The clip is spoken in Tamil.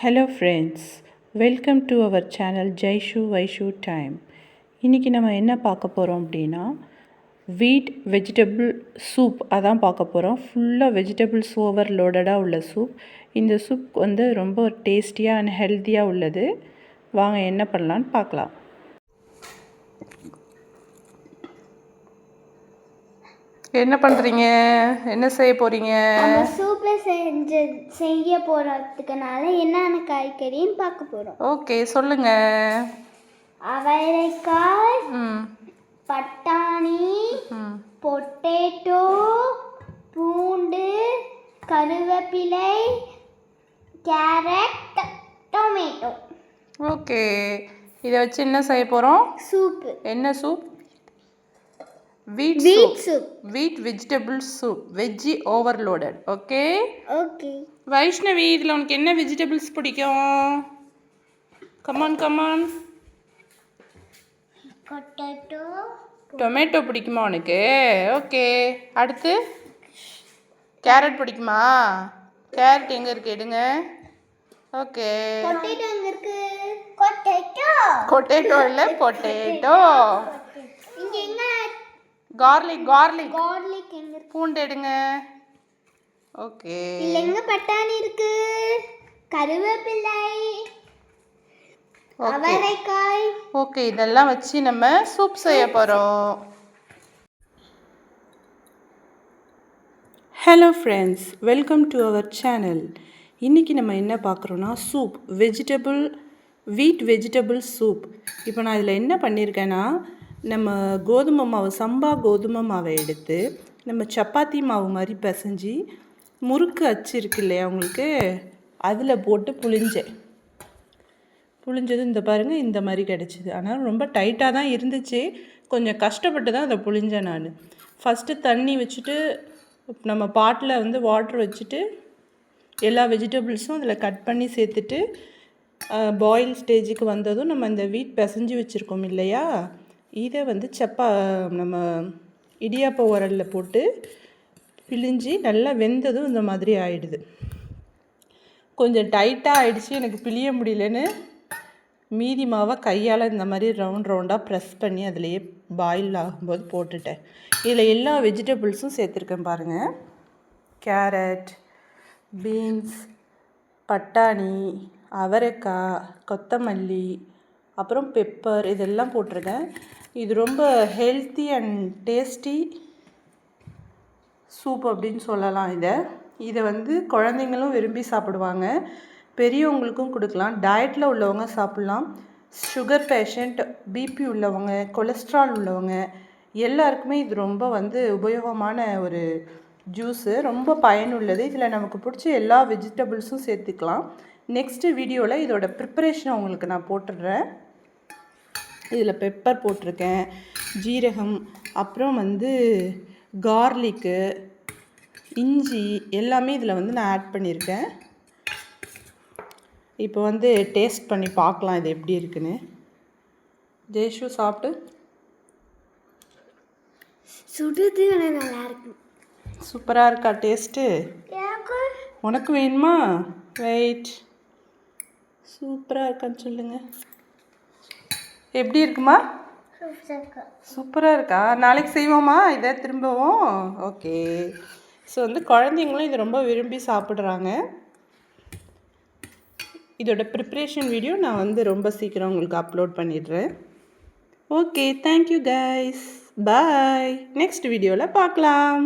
Hello friends welcome to our channel Jaishu Vaishu time இன்றைக்கி நம்ம என்ன பார்க்க போகிறோம் அப்படின்னா வீட் வெஜிடபிள் சூப் அதான் பார்க்க போகிறோம் ஃபுல்லாக வெஜிடபிள்ஸ் ஓவர்லோடடாக உள்ள சூப் இந்த சூப் வந்து ரொம்ப டேஸ்டியாக அண்ட் ஹெல்த்தியாக உள்ளது. வாங்க என்ன பண்ணலான்னு பார்க்கலாம். என்ன பண்ணுறீங்க என்ன செய்ய போகிறீங்க சூப்ல செஞ்சு செய்ய போறதுக்குனால என்னென்ன காய்கறின்னு பார்க்க போறோம். ஓகே சொல்லுங்கள் அவரைக்காய் பட்டாணி பொட்டேட்டோ பூண்டு கருவேப்பிலை கேரட் டொமேட்டோ. ஓகே. இதை வச்சு என்ன செய்ய போகிறோம் சூப்பு என்ன soup wheat wheat soup wheat vegetable soup veggie overloaded okay okay Vaishnavi இதில் உனக்கு என்ன வெஜிடபிள்ஸ் பிடிக்கும்? கமான் கமான் பொட்டேட்டோ டொமேட்டோ பிடிக்குமா உனக்கு? ஓகே அடுத்து? கேரட் பிடிக்குமா? கேரட் எங்கே இருக்கு? எடுங்க. ஓகே பொட்டேட்டோ எங்க இருக்கு? பொட்டேட்டோ பொட்டேட்டோ இல்லை பொட்டேட்டோ இங்க எங்க கார்லிக் கார்லிக் கார்லிக் எங்க இருக்கு? பூண்டு எடுங்க. ஓகே இல்ல எங்க பட்டாணி இருக்கு? கருவேப்பிலை அவரைக்காய். ஓகே இதெல்லாம் வச்சு நம்ம சூப் செய்ய போகிறோம் hello friends welcome to our channel இன்றைக்கி நம்ம என்ன பார்க்குறோன்னா soup vegetable wheat vegetable soup இப்போ நான் இதில் என்ன பண்ணியிருக்கேன்னா நம்ம கோதுமை மாவு சம்பா கோதுமை மாவை எடுத்து நம்ம சப்பாத்தி மாவு மாதிரி பிசைஞ்சி முறுக்கு அச்சு இருக்கு இல்லையா உங்களுக்கு? அதில் போட்டு புழிஞ்சேன் புளிஞ்சது இந்த பாருங்கள் இந்த மாதிரி கிடச்சிது. ஆனால் ரொம்ப டைட்டாக தான் இருந்துச்சு. கொஞ்சம் கஷ்டப்பட்டு தான் அதை புழிஞ்சேன் நான். ஃபஸ்ட்டு தண்ணி வச்சுட்டு நம்ம பாட்டில் வந்து வாட்டர் வச்சுட்டு எல்லா வெஜிடபிள்ஸும் அதில் கட் பண்ணி சேர்த்துட்டு பாயில் ஸ்டேஜுக்கு வந்ததும் நம்ம இந்த வீட் பிசைஞ்சு வச்சுருக்கோம் இல்லையா? இதை வந்து சப்பா நம்ம இடியாப்ப உரலில் போட்டு பிழிஞ்சு நல்லா வெந்ததும் இந்த மாதிரி ஆயிடுது. கொஞ்சம் டைட்டாக ஆயிடுச்சு எனக்கு பிழிய முடியலன்னு மீதி மாவை கையால் இந்த மாதிரி ரவுண்ட் ரவுண்டாக ப்ரெஸ் பண்ணி அதிலேயே பாயில் ஆகும்போது போட்டுட்டேன். இதில் எல்லா வெஜிடபிள்ஸும் சேர்த்துருக்கேன் பாருங்கள் கேரட் பீன்ஸ் பட்டாணி அவரைக்காய் கொத்தமல்லி அப்புறம் பெப்பர் இதெல்லாம் போட்டிருக்கேன். இது ரொம்ப ஹெல்த்தி அண்ட் டேஸ்டி சூப் அப்படின்னு சொல்லலாம் இதை. இதை வந்து குழந்தைங்களும் விரும்பி சாப்பிடுவாங்க. பெரியவங்களுக்கும் கொடுக்கலாம். டயட்டில் உள்ளவங்க சாப்பிட்லாம். சுகர் பேஷண்ட் பிபி உள்ளவங்க கொலஸ்ட்ரால் உள்ளவங்க எல்லாருக்குமே இது ரொம்ப வந்து உபயோகமான ஒரு ஜூஸு ரொம்ப பயனுள்ளது. இதில் நமக்கு பிடிச்ச எல்லா வெஜிடபிள்ஸும் சேர்த்துக்கலாம். நெக்ஸ்ட்டு வீடியோவில் இதோட ப்ரிப்பரேஷனை உங்களுக்கு நான் போட்டுடுறேன். இதில் பெப்பர் போட்டிருக்கேன் ஜீரகம் அப்புறம் வந்து கார்லிக்கு இஞ்சி எல்லாமே இதில் வந்து நான் ஆட் பண்ணியிருக்கேன். இப்போ வந்து டேஸ்ட் பண்ணி பார்க்கலாம் இது எப்படி இருக்குன்னு. ஜெய்ஷு சாப்பிட்டு. சுடுது நல்லா இருக்கு சூப்பராக இருக்கா டேஸ்ட்டு? உனக்கு வேணுமா? வெயிட். சூப்பராக இருக்கான்னு சொல்லுங்கள் எப்படி இருக்குமா? சூப்பராக இருக்கா. நாளைக்கு செய்வோமா? இதை திரும்பவும்? ஓகே. ஸோ வந்து குழந்தைங்களும் இதை ரொம்ப விரும்பி சாப்பிட்றாங்க. இதோட ப்ரிப்ரேஷன் வீடியோ நான் வந்து ரொம்ப சீக்கிரம் உங்களுக்கு அப்லோட் பண்ணிடுறேன். Okay thank you guys bye next வீடியோவில் பார்க்கலாம்.